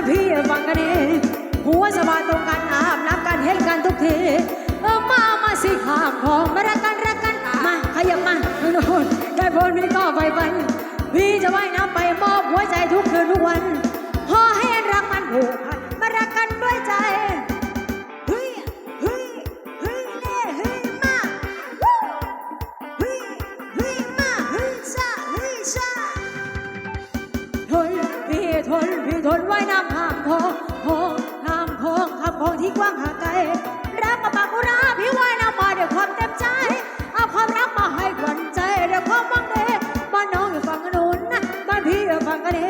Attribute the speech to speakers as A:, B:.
A: อนพี่ฟังกันดีหัวสบายตรงกันอาบน้ำกันเห็นกันทุกทีเออมามาสิข้าของมารักกันรักกันมาขยับมาโน่นได้ผลพี่ก็ไปฟันพี่จะไหวนะ กว้างห่างไกล รักมาปากุราพี่ว่ายน้ำมาด้วยความเต็มใจ เอาความรักมาให้ขวัใจด้วยความหวังเดีบ้านน้องอยู่ฝั่งนู้นนะบ้านพี่อยู่ฝั่งนี้